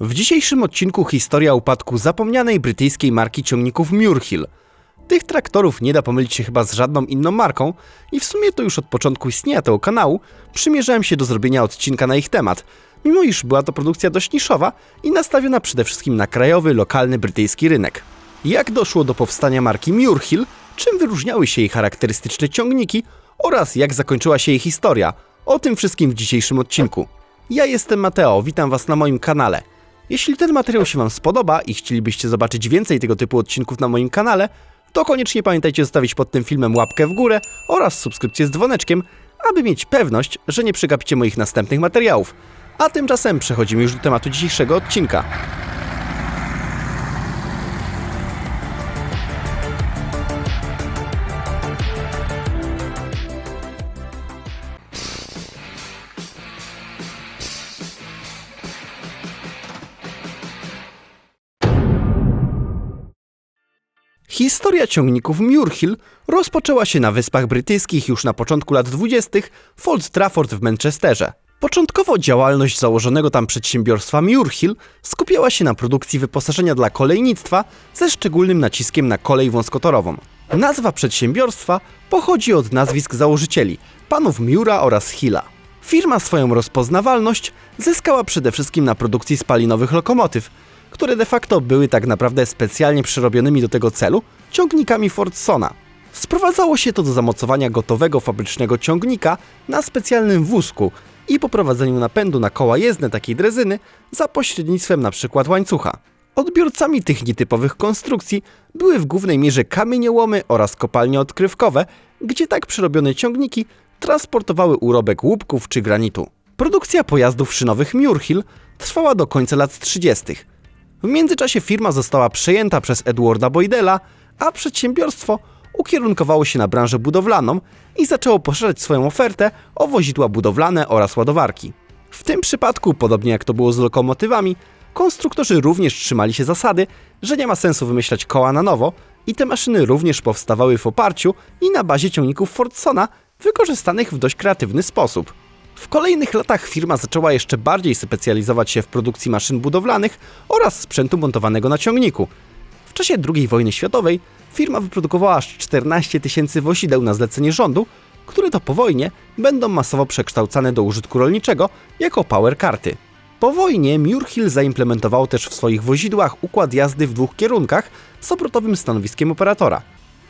W dzisiejszym odcinku historia upadku zapomnianej brytyjskiej marki ciągników Muirhill. Tych traktorów nie da pomylić się chyba z żadną inną marką i w sumie to już od początku istnienia tego kanału przymierzałem się do zrobienia odcinka na ich temat, mimo iż była to produkcja dość niszowa i nastawiona przede wszystkim na krajowy, lokalny brytyjski rynek. Jak doszło do powstania marki Muirhill, czym wyróżniały się jej charakterystyczne ciągniki oraz jak zakończyła się jej historia, o tym wszystkim w dzisiejszym odcinku. Ja jestem Mateo, witam Was na moim kanale. Jeśli ten materiał się Wam spodoba i chcielibyście zobaczyć więcej tego typu odcinków na moim kanale, to koniecznie pamiętajcie zostawić pod tym filmem łapkę w górę oraz subskrypcję z dzwoneczkiem, aby mieć pewność, że nie przegapicie moich następnych materiałów. A tymczasem przechodzimy już do tematu dzisiejszego odcinka. Historia ciągników Muirhill rozpoczęła się na Wyspach Brytyjskich już na początku lat 20. w Old Trafford w Manchesterze. Początkowo działalność założonego tam przedsiębiorstwa Muirhill skupiała się na produkcji wyposażenia dla kolejnictwa ze szczególnym naciskiem na kolej wąskotorową. Nazwa przedsiębiorstwa pochodzi od nazwisk założycieli, panów Miura oraz Hilla. Firma swoją rozpoznawalność zyskała przede wszystkim na produkcji spalinowych lokomotyw, które de facto były tak naprawdę specjalnie przerobionymi do tego celu ciągnikami Fordsona. Sprowadzało się to do zamocowania gotowego fabrycznego ciągnika na specjalnym wózku i poprowadzeniu napędu na koła jezdne takiej drezyny za pośrednictwem np. łańcucha. Odbiorcami tych nietypowych konstrukcji były w głównej mierze kamieniołomy oraz kopalnie odkrywkowe, gdzie tak przerobione ciągniki transportowały urobek łupków czy granitu. Produkcja pojazdów szynowych Muirhill trwała do końca lat 30. W międzyczasie firma została przejęta przez Edwarda Boydela, a przedsiębiorstwo ukierunkowało się na branżę budowlaną i zaczęło poszerzać swoją ofertę o wozidła budowlane oraz ładowarki. W tym przypadku, podobnie jak to było z lokomotywami, konstruktorzy również trzymali się zasady, że nie ma sensu wymyślać koła na nowo i te maszyny również powstawały w oparciu i na bazie ciągników Fordsona wykorzystanych w dość kreatywny sposób. W kolejnych latach firma zaczęła jeszcze bardziej specjalizować się w produkcji maszyn budowlanych oraz sprzętu montowanego na ciągniku. W czasie II wojny światowej firma wyprodukowała aż 14 tysięcy wozideł na zlecenie rządu, które to po wojnie będą masowo przekształcane do użytku rolniczego jako power karty. Po wojnie Muirhill zaimplementował też w swoich wozidłach układ jazdy w dwóch kierunkach z obrotowym stanowiskiem operatora.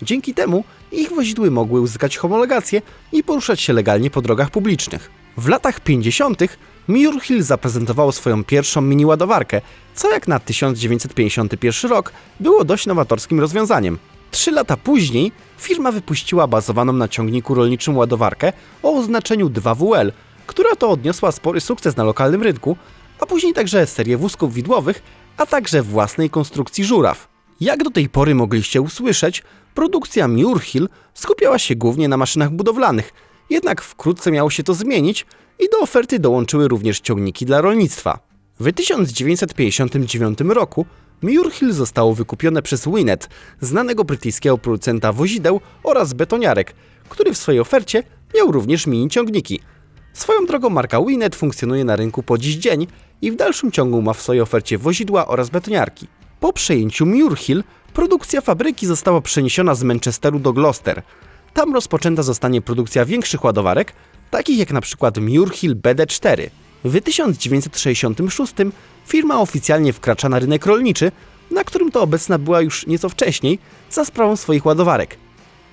Dzięki temu ich wozidły mogły uzyskać homologację i poruszać się legalnie po drogach publicznych. W latach 50. Muirhill zaprezentowało swoją pierwszą mini ładowarkę, co jak na 1951 rok było dość nowatorskim rozwiązaniem. Trzy lata później firma wypuściła bazowaną na ciągniku rolniczym ładowarkę o oznaczeniu 2WL, która to odniosła spory sukces na lokalnym rynku, a później także serię wózków widłowych, a także własnej konstrukcji żuraw. Jak do tej pory mogliście usłyszeć, produkcja Muirhill skupiała się głównie na maszynach budowlanych, jednak wkrótce miało się to zmienić i do oferty dołączyły również ciągniki dla rolnictwa. W 1959 roku Muirhill zostało wykupione przez Winnet, znanego brytyjskiego producenta wozideł oraz betoniarek, który w swojej ofercie miał również mini ciągniki. Swoją drogą marka Winnet funkcjonuje na rynku po dziś dzień i w dalszym ciągu ma w swojej ofercie wozidła oraz betoniarki. Po przejęciu Muirhill produkcja fabryki została przeniesiona z Manchesteru do Gloucester. Tam rozpoczęta zostanie produkcja większych ładowarek, takich jak na przykład Muirhill BD4. W 1966 firma oficjalnie wkracza na rynek rolniczy, na którym to obecna była już nieco wcześniej za sprawą swoich ładowarek.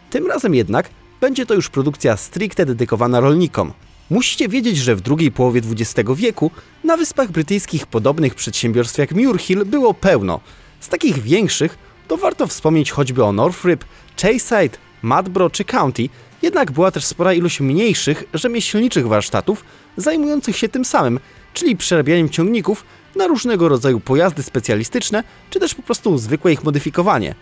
Tym razem jednak będzie to już produkcja stricte dedykowana rolnikom. Musicie wiedzieć, że w drugiej połowie XX wieku na Wyspach Brytyjskich podobnych przedsiębiorstw jak Muirhill było pełno. Z takich większych to warto wspomnieć choćby o Northrop, Chayside, Madbro czy County, jednak była też spora ilość mniejszych, rzemieślniczych warsztatów zajmujących się tym samym, czyli przerabianiem ciągników na różnego rodzaju pojazdy specjalistyczne, czy też po prostu zwykłe ich modyfikowanie.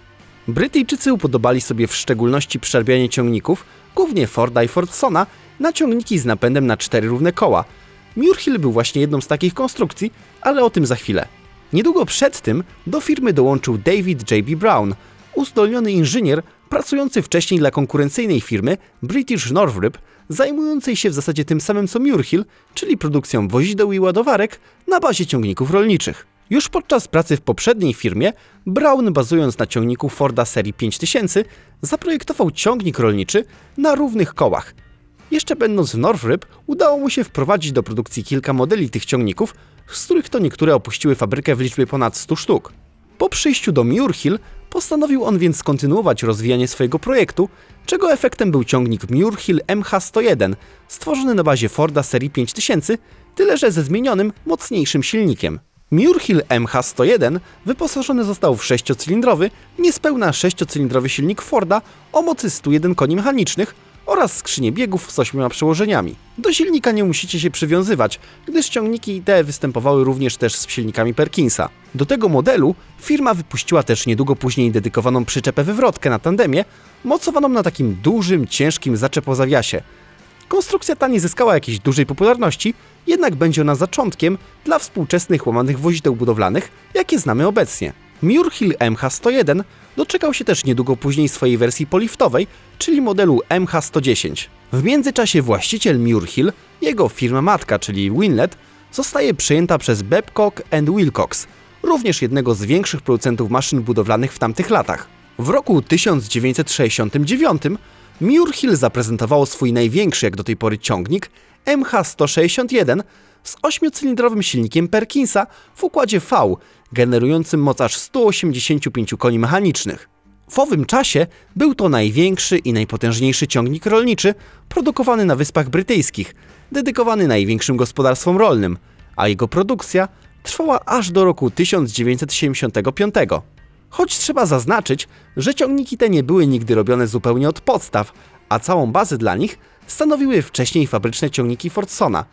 Brytyjczycy upodobali sobie w szczególności przerabianie ciągników, głównie Forda i Fordsona, na ciągniki z napędem na cztery równe koła. Muirhill był właśnie jedną z takich konstrukcji, ale o tym za chwilę. Niedługo przed tym do firmy dołączył David J.B. Brown, uzdolniony inżynier pracujący wcześniej dla konkurencyjnej firmy British Northrop, zajmującej się w zasadzie tym samym co Muirhill, czyli produkcją wozideł i ładowarek na bazie ciągników rolniczych. Już podczas pracy w poprzedniej firmie, Brown bazując na ciągniku Forda serii 5000 zaprojektował ciągnik rolniczy na równych kołach. Jeszcze będąc w Northrop udało mu się wprowadzić do produkcji kilka modeli tych ciągników, z których to niektóre opuściły fabrykę w liczbie ponad 100 sztuk. Po przyjściu do Muirhill postanowił on więc kontynuować rozwijanie swojego projektu, czego efektem był ciągnik Muirhill MH101, stworzony na bazie Forda serii 5000, tyle że ze zmienionym, mocniejszym silnikiem. Muirhill MH101 wyposażony został w sześciocylindrowy, niespełna sześciocylindrowy silnik Forda o mocy 101 koni mechanicznych oraz skrzynię biegów z ośmioma przełożeniami. Do silnika nie musicie się przywiązywać, gdyż ciągniki te występowały również też z silnikami Perkinsa. Do tego modelu firma wypuściła też niedługo później dedykowaną przyczepę wywrotkę na tandemie, mocowaną na takim dużym, ciężkim zaczepozawiasie. Konstrukcja ta nie zyskała jakiejś dużej popularności, jednak będzie ona zaczątkiem dla współczesnych łamanych wozideł budowlanych, jakie znamy obecnie. Muirhill MH101 doczekał się też niedługo później swojej wersji poliftowej, czyli modelu MH110. W międzyczasie właściciel Muirhill, jego firma matka, czyli Winlet, zostaje przejęta przez Babcock Wilcox, również jednego z większych producentów maszyn budowlanych w tamtych latach. W roku 1969 Muirhill zaprezentowało swój największy jak do tej pory ciągnik MH161 z ośmiocylindrowym silnikiem Perkinsa w układzie V, generującym moc aż 185 koni mechanicznych. W owym czasie był to największy i najpotężniejszy ciągnik rolniczy produkowany na Wyspach Brytyjskich, dedykowany największym gospodarstwom rolnym, a jego produkcja trwała aż do roku 1975. Choć trzeba zaznaczyć, że ciągniki te nie były nigdy robione zupełnie od podstaw, a całą bazę dla nich stanowiły wcześniej fabryczne ciągniki Fordsona.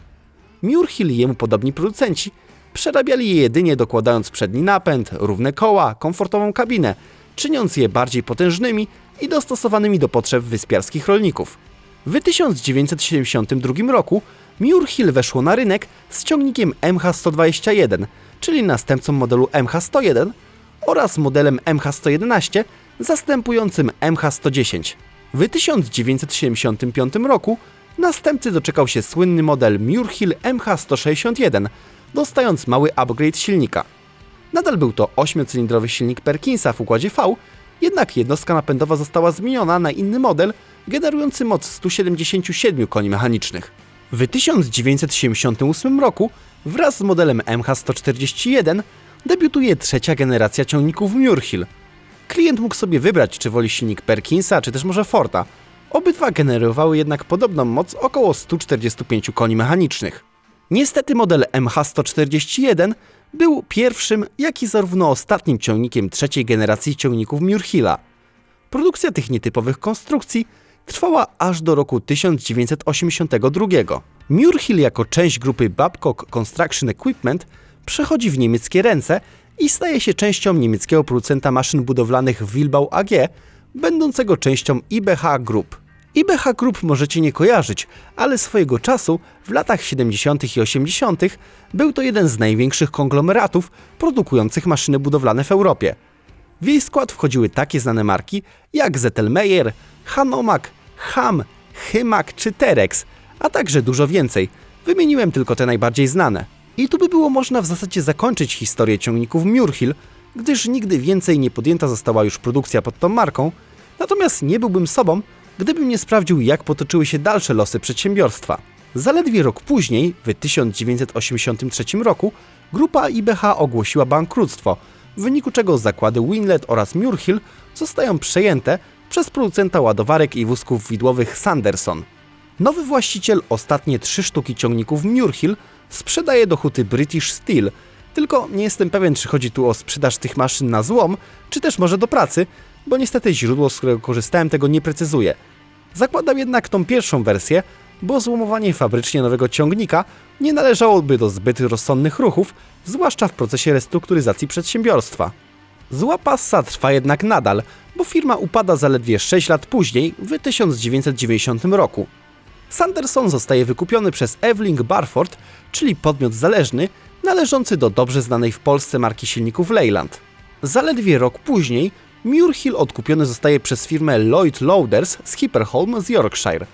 Muirhill i jemu podobni producenci przerabiali je jedynie dokładając przedni napęd, równe koła, komfortową kabinę, czyniąc je bardziej potężnymi i dostosowanymi do potrzeb wyspiarskich rolników. W 1972 roku Muirhill weszło na rynek z ciągnikiem MH121, czyli następcą modelu MH101 oraz modelem MH111 zastępującym MH110. W 1975 roku następcy doczekał się słynny model Muirhill MH161, dostając mały upgrade silnika. Nadal był to 8-cylindrowy silnik Perkinsa w układzie V, jednak jednostka napędowa została zmieniona na inny model, generujący moc 177 koni mechanicznych. W 1978 roku wraz z modelem MH141 debiutuje trzecia generacja ciągników Muirhill. Klient mógł sobie wybrać, czy woli silnik Perkinsa, czy też może Forda. Obydwa generowały jednak podobną moc około 145 koni mechanicznych. Niestety model MH141 był pierwszym, jak i zarówno ostatnim ciągnikiem trzeciej generacji ciągników Muirhilla. Produkcja tych nietypowych konstrukcji trwała aż do roku 1982. Muirhill jako część grupy Babcock Construction Equipment przechodzi w niemieckie ręce i staje się częścią niemieckiego producenta maszyn budowlanych Wilbau AG, będącego częścią IBH Group. IBH Group możecie nie kojarzyć, ale swojego czasu, w latach 70. i 80., był to jeden z największych konglomeratów produkujących maszyny budowlane w Europie. W jej skład wchodziły takie znane marki jak Zettelmeyer, Hanomak, Ham, Hymak czy Terex, a także dużo więcej. Wymieniłem tylko te najbardziej znane. I tu by było można w zasadzie zakończyć historię ciągników Muirhill, gdyż nigdy więcej nie podjęta została już produkcja pod tą marką, natomiast nie byłbym sobą, gdybym nie sprawdził, jak potoczyły się dalsze losy przedsiębiorstwa. Zaledwie rok później, w 1983 roku, grupa IBH ogłosiła bankructwo, w wyniku czego zakłady Winlet oraz Muirhill zostają przejęte przez producenta ładowarek i wózków widłowych Sanderson. Nowy właściciel ostatnie trzy sztuki ciągników Muirhill sprzedaje do huty British Steel, tylko nie jestem pewien, czy chodzi tu o sprzedaż tych maszyn na złom, czy też może do pracy, bo niestety źródło, z którego korzystałem, tego nie precyzuje. Zakładam jednak tą pierwszą wersję, bo złomowanie fabrycznie nowego ciągnika nie należałoby do zbyt rozsądnych ruchów, zwłaszcza w procesie restrukturyzacji przedsiębiorstwa. Zła passa trwa jednak nadal, bo firma upada zaledwie 6 lat później, w 1990 roku. Sanderson zostaje wykupiony przez Evelyn Barford, czyli podmiot zależny, należący do dobrze znanej w Polsce marki silników Leyland. Zaledwie rok później Muirhill odkupiony zostaje przez firmę Lloyd Loaders z Hipperholm z Yorkshire.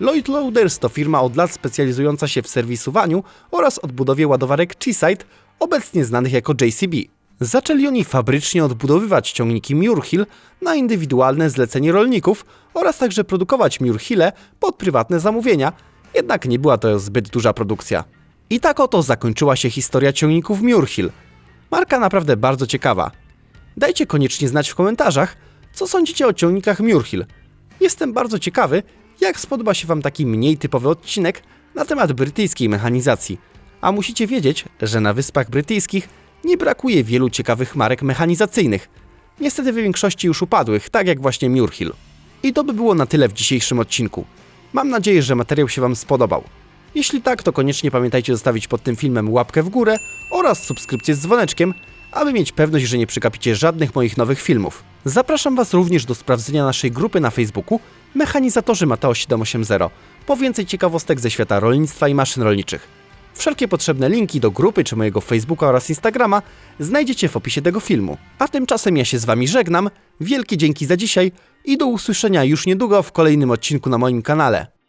Lloyd Loaders to firma od lat specjalizująca się w serwisowaniu oraz odbudowie ładowarek Cheeside obecnie znanych jako JCB. Zaczęli oni fabrycznie odbudowywać ciągniki Muirhill na indywidualne zlecenie rolników oraz także produkować Muirhille pod prywatne zamówienia, jednak nie była to zbyt duża produkcja. I tak oto zakończyła się historia ciągników Muirhill. Marka naprawdę bardzo ciekawa. Dajcie koniecznie znać w komentarzach, co sądzicie o ciągnikach Muirhill. Jestem bardzo ciekawy, jak spodoba się Wam taki mniej typowy odcinek na temat brytyjskiej mechanizacji. A musicie wiedzieć, że na Wyspach Brytyjskich nie brakuje wielu ciekawych marek mechanizacyjnych. Niestety w większości już upadłych, tak jak właśnie Muirhill. I to by było na tyle w dzisiejszym odcinku. Mam nadzieję, że materiał się Wam spodobał. Jeśli tak, to koniecznie pamiętajcie zostawić pod tym filmem łapkę w górę oraz subskrypcję z dzwoneczkiem, aby mieć pewność, że nie przegapicie żadnych moich nowych filmów. Zapraszam Was również do sprawdzenia naszej grupy na Facebooku Mechanizatorzy Mateo 780 po więcej ciekawostek ze świata rolnictwa i maszyn rolniczych. Wszelkie potrzebne linki do grupy czy mojego Facebooka oraz Instagrama znajdziecie w opisie tego filmu. A tymczasem ja się z Wami żegnam, wielkie dzięki za dzisiaj i do usłyszenia już niedługo w kolejnym odcinku na moim kanale.